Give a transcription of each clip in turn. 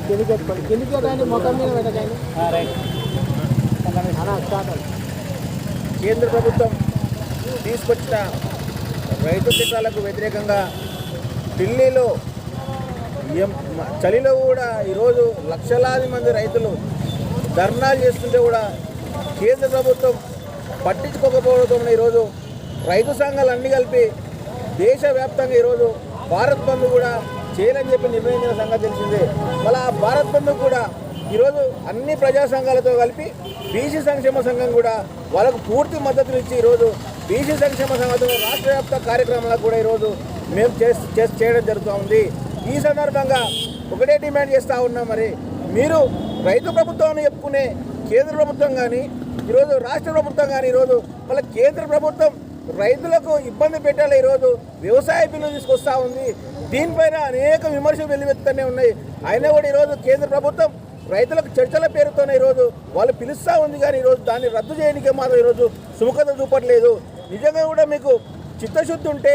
కిందికి పెట్టుకోండి కిందికి పెట్టండి ముఖం మీద పెట్టకండి అలా స్టార్ట్ కేంద్ర ప్రభుత్వం తీసుకొచ్చిన రైతు చట్టాలకు వ్యతిరేకంగా ఢిల్లీలో చలిలో కూడా ఈరోజు లక్షలాది మంది రైతులు ధర్నాలు చేస్తుంటే కూడా కేంద్ర ప్రభుత్వం పట్టించుకోకపోవడంతో ఈరోజు రైతు సంఘాలు అన్ని కలిపి దేశవ్యాప్తంగా ఈరోజు భారత్ బంద్ కూడా చేయాలని చెప్పి నిర్ణయించిన సంగతి తెలిసిందే. మళ్ళీ ఆ భారత్ బంద్ కూడా ఈరోజు అన్ని ప్రజా సంఘాలతో కలిపి బీసీ సంక్షేమ సంఘం కూడా వాళ్ళకు పూర్తి మద్దతునిచ్చి ఈరోజు బీసీ సంక్షేమ సంఘం రాష్ట్ర వ్యాప్త కార్యక్రమాలకు కూడా ఈరోజు మేము చేస్ చేస్ చేయడం జరుగుతూ ఉంది. ఈ సందర్భంగా ఒకటే డిమాండ్ చేస్తూ ఉన్నాం మరి మీరు రైతు ప్రభుత్వం చెప్పుకునే కేంద్ర ప్రభుత్వం కానీ ఈరోజు రాష్ట్ర ప్రభుత్వం కానీ ఈరోజు మళ్ళీ కేంద్ర ప్రభుత్వం రైతులకు ఇబ్బంది పెట్టాలి ఈరోజు. వ్యవసాయ బిల్లు తీసుకొస్తా ఉంది. దీనిపైన అనేక విమర్శలు వెల్లువెత్తుతూనే ఉన్నాయి. అయినా కూడా ఈరోజు కేంద్ర ప్రభుత్వం రైతులకు చర్చల పేరుతోనే ఈరోజు వాళ్ళు పిలుస్తూ ఉంది కానీ ఈరోజు దాన్ని రద్దు చేయడానికి మాత్రం ఈరోజు సుముఖత చూపట్లేదు. నిజంగా కూడా మీకు చిత్తశుద్ధి ఉంటే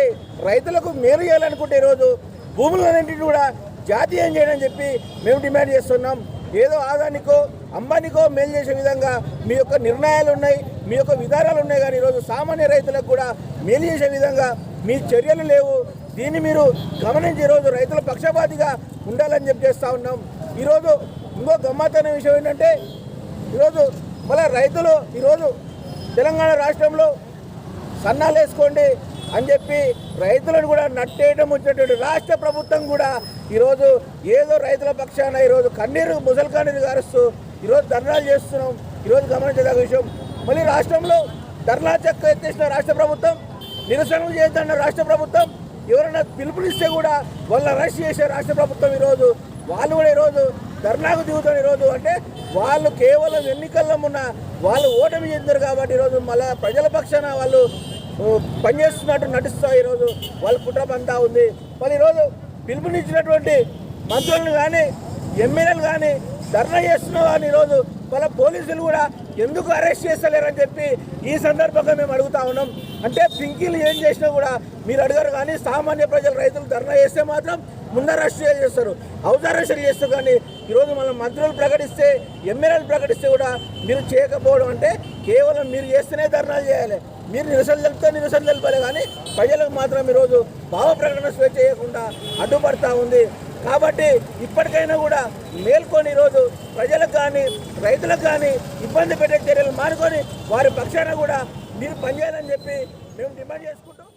రైతులకు మేలు చేయాలనుకుంటే ఈరోజు భూములన్నింటినీ కూడా జాతీయం చేయడం చెప్పి మేము డిమాండ్ చేస్తున్నాం. ఏదో ఆదానికో అంబానికో మేలు చేసే విధంగా మీ యొక్క నిర్ణయాలు ఉన్నాయి. మీ యొక్క విధానాలు ఉన్నాయి కానీ ఈరోజు సామాన్య రైతులకు కూడా మేలు చేసే విధంగా మీ చర్యలు లేవు. దీన్ని మీరు గమనించి ఈరోజు రైతుల పక్షపాతిగా ఉండాలని చెప్పి చేస్తూ ఉన్నాం. ఈరోజు ఇంకో గమ్మత్తైన విషయం ఏంటంటే ఈరోజు మళ్ళీ రైతులు ఈరోజు తెలంగాణ రాష్ట్రంలో సన్నాలు వేసుకోండి అని చెప్పి రైతులను కూడా నట్టేయడం వచ్చినటువంటి రాష్ట్ర ప్రభుత్వం కూడా ఈరోజు ఏదో రైతుల పక్షాన ఈరోజు కన్నీరు ముసలి కన్నీరు గారుస్తూ ఈరోజు ధర్నాలు చేస్తున్నాం. ఈరోజు గమనించదగ్గ విషయం మళ్ళీ రాష్ట్రంలో ధర్నా చెక్క ఎత్తేసిన రాష్ట్ర ప్రభుత్వం నిరసనలు చేస్తున్న రాష్ట్ర ప్రభుత్వం ఎవరైనా పిలుపునిస్తే కూడా వాళ్ళ అరెస్ట్ చేసే రాష్ట్ర ప్రభుత్వం ఈరోజు వాళ్ళు కూడా ఈరోజు ధర్నాకు దిగుతారు ఈరోజు అంటే వాళ్ళు కేవలం ఎన్నికల్లో ఉన్న వాళ్ళు ఓటమి చెందారు కాబట్టి ఈరోజు మళ్ళా ప్రజల పక్షాన వాళ్ళు పనిచేస్తున్నట్టు నటిస్తా ఈరోజు వాళ్ళ కుట్రపంతా ఉంది. మరి ఈరోజు పిలుపునిచ్చినటువంటి మంత్రులను కానీ ఎమ్మెల్యేలు కానీ ధర్నా చేస్తున్న వారిని ఈరోజు వాళ్ళ పోలీసులు కూడా ఎందుకు అరెస్ట్ చేస్తలేరని చెప్పి ఈ సందర్భంగా మేము అడుగుతా ఉన్నాం. అంటే పింకీలు ఏం చేసినా కూడా మీరు అడిగారు కానీ సామాన్య ప్రజలు రైతులు ధర్నా చేస్తే మాత్రం ముందర అరెస్ట్ చేస్తారు. హౌస్ చేస్తారు కానీ ఈరోజు మనం మంత్రులు ప్రకటిస్తే ఎమ్మెల్యేలు ప్రకటిస్తే కూడా మీరు చేయకపోవడం అంటే కేవలం మీరు చేస్తేనే ధర్నాలు చేయాలి. మీరు నిరసన తెలిపితే నిరసన తెలిపాలి కానీ ప్రజలకు మాత్రం ఈరోజు భావ ప్రకటన స్వేచ్ఛ చేయకుండా అడ్డుపడతా ఉంది. కాబట్టి ఇప్పటికైనా కూడా మేల్కొని ఈరోజు ప్రజలకు కానీ రైతులకు కానీ ఇబ్బంది పెట్టే చర్యలు మానుకొని వారి పక్షాన కూడా మీరు పనిచేయాలని చెప్పి మేము డిమాండ్ చేసుకుంటాం